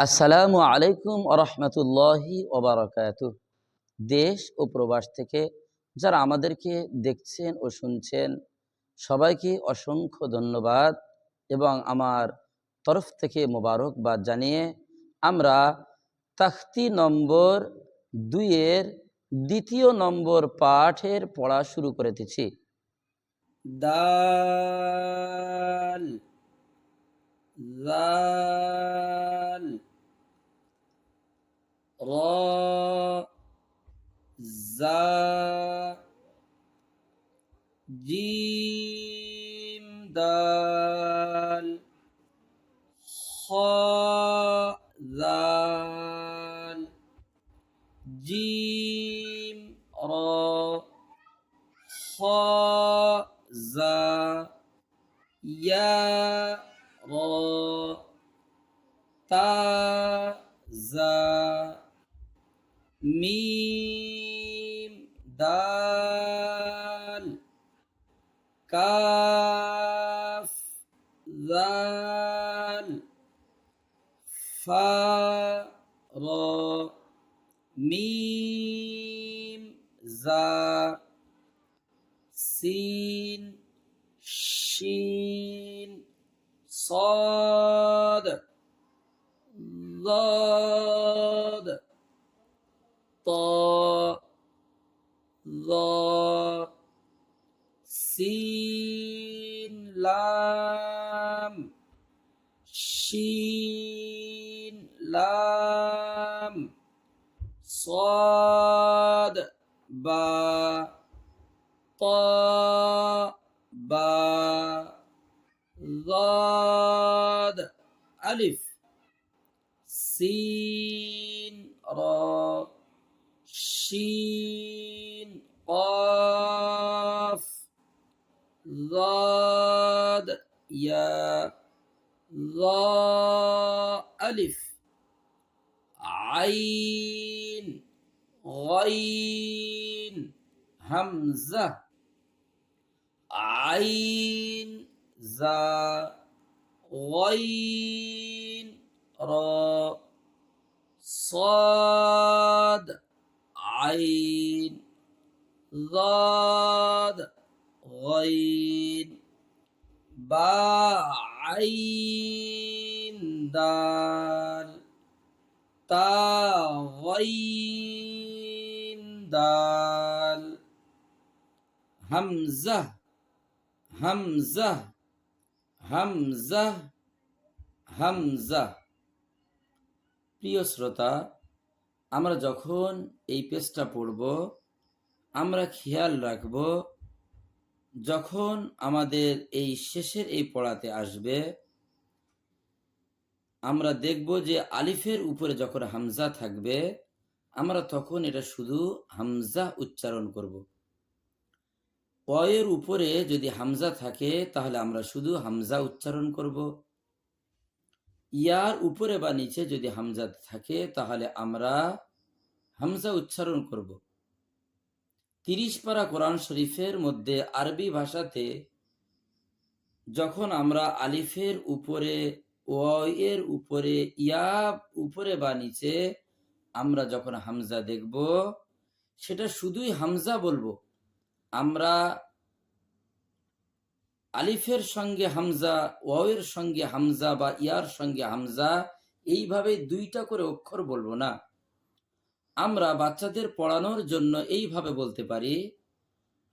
আসসালামু আলাইকুম আরহামতুল্লাহি ওবরাকাত দেশ ও প্রবাস থেকে যারা আমাদেরকে দেখছেন ও শুনছেন, সবাইকে অসংখ্য ধন্যবাদ এবং আমার তরফ থেকে মোবারকবাদ জানিয়ে আমরা তাখতি নম্বর দুইয়ের দ্বিতীয় নম্বর পাঠের পড়া শুরু করেতেছি দাল র জা জিম দাল খ জাল জিম র খ জা ইয়া র তা জা মিম দাল কাফ জাল ফা র মিম জা সিন শিন صاد ضاد ظا سين لام شين لام صاد با طاء با ضاد ألف سين را شين قاف ضاد يا ضاء ألف عين غين همزة عين زا غين را صاد عين ضاد غين با عين دال تا غين دال همزة همزة হামজা হামজা প্রিয় শ্রোতা আমরা যখন এই পেজটা পড়ব আমরা খেয়াল রাখব, যখন আমাদের এই শেষের এই পড়াতে আসবে, আমরা দেখব যে আলিফের উপরে যখন হামজা থাকবে, আমরা তখন এটা শুধু হামজা উচ্চারণ করব। অয়ের উপরে যদি হামজা থাকে, তাহলে আমরা শুধু হামজা উচ্চারণ করব। ইয়ার উপরে বা নিচে যদি হামজা থাকে, তাহলে আমরা হামজা উচ্চারণ করব। তিরিশ পারা কোরআন শরীফের মধ্যে আরবি ভাষাতে যখন আমরা আলিফের উপরে ওয়ের উপরে ইয়া উপরে বা নিচে আমরা যখন হামজা দেখব, সেটা শুধুই হামজা বলব। আমরা আলিফের সঙ্গে হামজা ওয়ের সঙ্গে হামজা বা ইয়ার সঙ্গে হামজা এইভাবে দুইটা করে অক্ষর বলব না। আমরা বাচ্চাদের পড়ানোর জন্য এইভাবে বলতে পারি,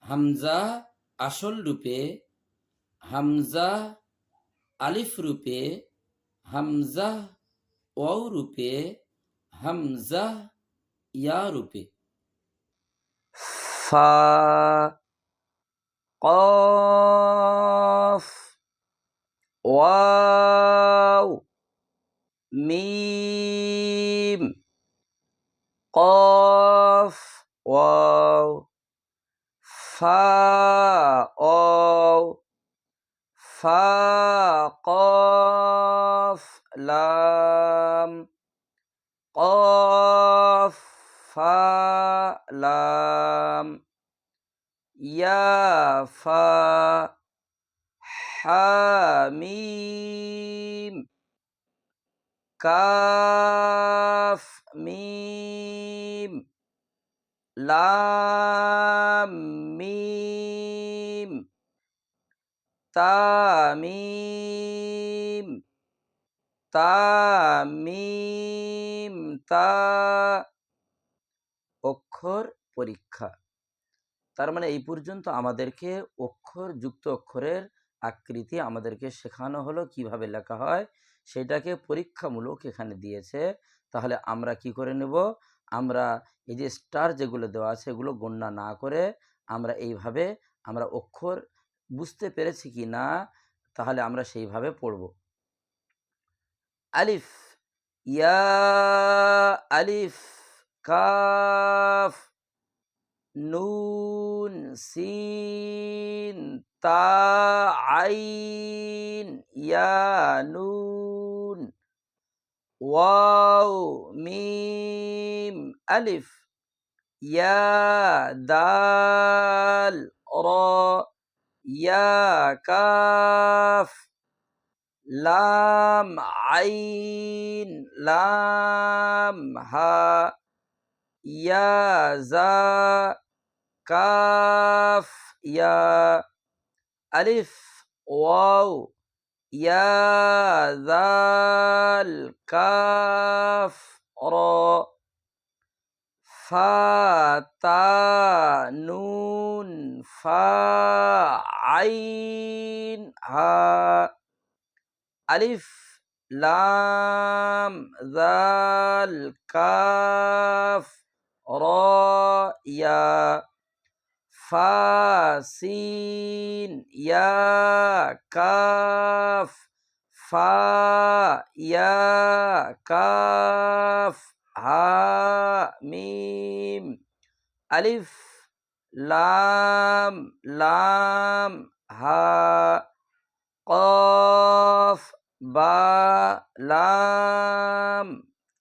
হামজা আসল রূপে, হামজা আলিফ রূপে, হামজা ওয়াও রূপে, হামজা ইয়া রূপে। ফা ওয়াও মিম কফ ওয়াও ফা ওয়াও ফা কফ লাম কফ ফা লাম ইয়া ফা হামিম কাফ মিম, লাম, মিম, তামিম তামিম, তা, অক্ষর পরীক্ষা। তার মানে এই পর্যন্ত আমাদেরকে অক্ষর, যুক্ত অক্ষরের আকৃতি আমাদেরকে শেখানো হলো, কীভাবে লেখা হয়, সেটাকে পরীক্ষামূলক এখানে দিয়েছে। তাহলে আমরা কি করে নেব? আমরা এই যে স্টার যেগুলো দেওয়া আছে, এগুলো গণ্যা না করে আমরা এইভাবে আমরা অক্ষর বুঝতে পেরেছি কি না, তাহলে আমরা সেইভাবে পড়ব। আলিফ, ইয়া, আলিফ, কাফ, নুন, সিন, তা, আইন, ইয়া, নুন ওয়াও মিম আলিফ ইয়া দাল র ইয়া কাফ লাম আইন লাম হা ইয়া জা কাফ ইয়া আলিফ ওয়াও ইয়া দাল কাফ র ফা তা নুন ফা আইন হা আলিফ লাম জাল কাফ র ইয়া ফা ইয়া কাফ ফা ইয়া কাফ হা মিম আলিফ লাম লাম হা কফ বা লাম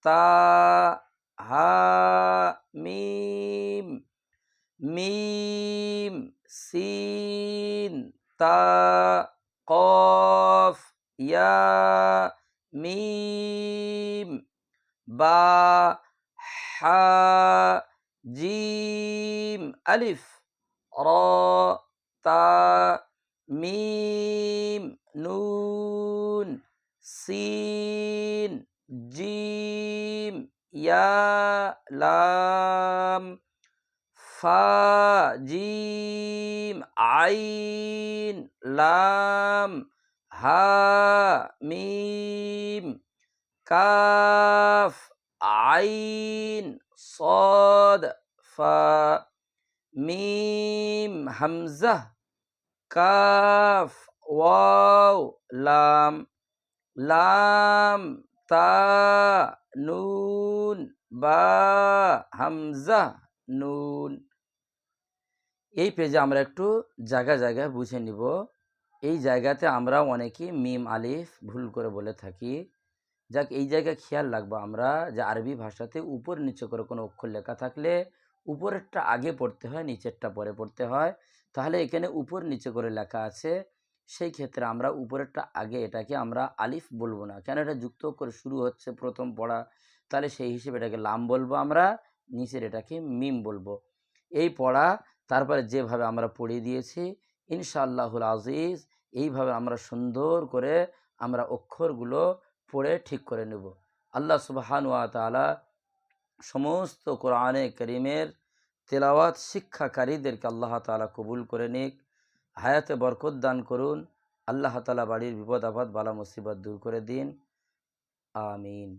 তা হা মিম মিম সিন তা কফ ইয়া মিম বা হা জিম আলিফ র তা মিম নুন সিন জিম ইয়া লাম ফা জিম আইন লাম হা মিম কাফ আইন صاد ফা মিম হামজা কাফ ওয়াও লাম লাম তা নুন বা হামজা নুন এই পেজে আমরা একটু জায়গা জায়গায় বুঝে নিব। এই জায়গাতে আমরা অনেকেই মিম আলিফ, ভুল করে বলে থাকি। যাক, এই জায়গায় খেয়াল রাখব আমরা যে আরবি ভাষাতে উপর নিচে করে কোনো অক্ষর লেখা থাকলে উপরেরটা আগে পড়তে হয়, নিচেরটা পরে পড়তে হয়। তাহলে এখানে উপর নিচে করে লেখা আছে। সেই ক্ষেত্রে আমরা উপরেরটা আগে এটাকে আমরা আলিফ বলব না। কেন এটা যুক্ত করে শুরু হচ্ছে, প্রথম পড়া। তাহলে সেই হিসেবে এটাকে লাম বলব আমরা, নিচের এটাকে মিম বলব। এই পড়া তারপরে যেভাবে আমরা পড়িয়ে দিয়েছি, ইনশাআল্লাহুল আজিজ, এইভাবে আমরা সুন্দর করে আমরা অক্ষরগুলো পড়ে ঠিক করে নেব। আল্লাহ সুবাহানুয়া তালা সমস্ত কোরআনে করিমের তেলাওয়াত শিক্ষাকারীদেরকে আল্লাহ তালা কবুল করে নিক, হায়াতে বরকত দান করুন, আল্লাহ তালা বাড়ির বিপদ আপদ বালা মুসিবত দূর করে দিন। আমিন।